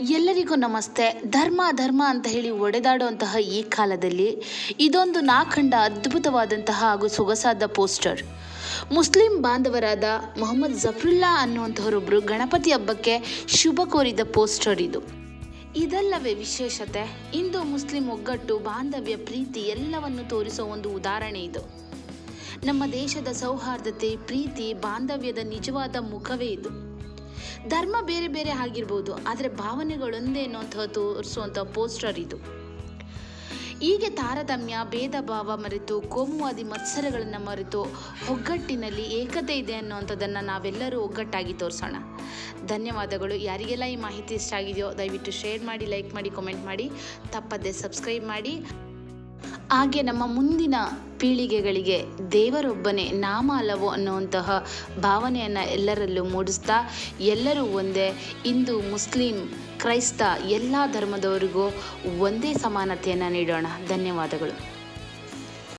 ಎಲ್ಲರಿಗೂ ನಮಸ್ತೆ. ಧರ್ಮ ಧರ್ಮ ಅಂತ ಹೇಳಿ ಒಡೆದಾಡುವಂತಹ ಈ ಕಾಲದಲ್ಲಿ ಇದೊಂದು ನಾಖಂಡ ಅದ್ಭುತವಾದಂತಹ ಹಾಗೂ ಸೊಗಸಾದ ಪೋಸ್ಟರ್. ಮುಸ್ಲಿಂ ಬಾಂಧವರಾದ ಮೊಹಮ್ಮದ್ ಜಫ್ರುಲ್ಲಾ ಅನ್ನುವಂತಹವರೊಬ್ಬರು ಗಣಪತಿ ಹಬ್ಬಕ್ಕೆ ಶುಭ ಕೋರಿದ ಪೋಸ್ಟರ್ ಇದು. ಇದಲ್ಲವೇ ವಿಶೇಷತೆ ಇಂದು ಮುಸ್ಲಿಂ ಒಗ್ಗಟ್ಟು, ಬಾಂಧವ್ಯ, ಪ್ರೀತಿ ಎಲ್ಲವನ್ನು ತೋರಿಸುವ ಒಂದು ಉದಾಹರಣೆ ಇದು. ನಮ್ಮ ದೇಶದ ಸೌಹಾರ್ದತೆ, ಪ್ರೀತಿ, ಬಾಂಧವ್ಯದ ನಿಜವಾದ ಮುಖವೇ ಇದು. ಧರ್ಮ ಬೇರೆ ಬೇರೆ ಆಗಿರ್ಬೋದು, ಆದರೆ ಭಾವನೆಗಳೊಂದೇ ಅನ್ನೋಂಥ ತೋರಿಸುವಂಥ ಪೋಸ್ಟರ್ ಇದು. ಹೀಗೆ ತಾರತಮ್ಯ, ಭೇದ ಭಾವ ಮರೆತು, ಕೋಮುವಾದಿ ಮತ್ಸರಗಳನ್ನು ಮರೆತು ಒಗ್ಗಟ್ಟಿನಲ್ಲಿ ಏಕತೆ ಇದೆ ಅನ್ನುವಂಥದ್ದನ್ನು ನಾವೆಲ್ಲರೂ ಒಗ್ಗಟ್ಟಾಗಿ ತೋರಿಸೋಣ. ಧನ್ಯವಾದಗಳು. ಯಾರಿಗೆಲ್ಲ ಈ ಮಾಹಿತಿ ಇಷ್ಟ ಆಗಿದೆಯೋ ದಯವಿಟ್ಟು ಶೇರ್ ಮಾಡಿ ಲೈಕ್ ಮಾಡಿ ಕಮೆಂಟ್ ಮಾಡಿ. ತಪ್ಪದೆ ಸಬ್ಸ್ಕ್ರೈಬ್ ಮಾಡಿ. ಹಾಗೆ ನಮ್ಮ ಮುಂದಿನ ಪೀಳಿಗೆಗಳಿಗೆ ದೇವರೊಬ್ಬನೇ ನಾಮ ಅಲ್ಲವೋ ಅನ್ನುವಂತಹ ಭಾವನೆಯನ್ನು ಎಲ್ಲರಲ್ಲೂ ಮೂಡಿಸ್ತಾ ಎಲ್ಲರೂ ಒಂದೇ, ಹಿಂದೂ, ಮುಸ್ಲಿಂ, ಕ್ರೈಸ್ತ, ಎಲ್ಲ ಧರ್ಮದವರಿಗೂ ಒಂದೇ ಸಮಾನತೆಯನ್ನು ನೀಡೋಣ. ಧನ್ಯವಾದಗಳು.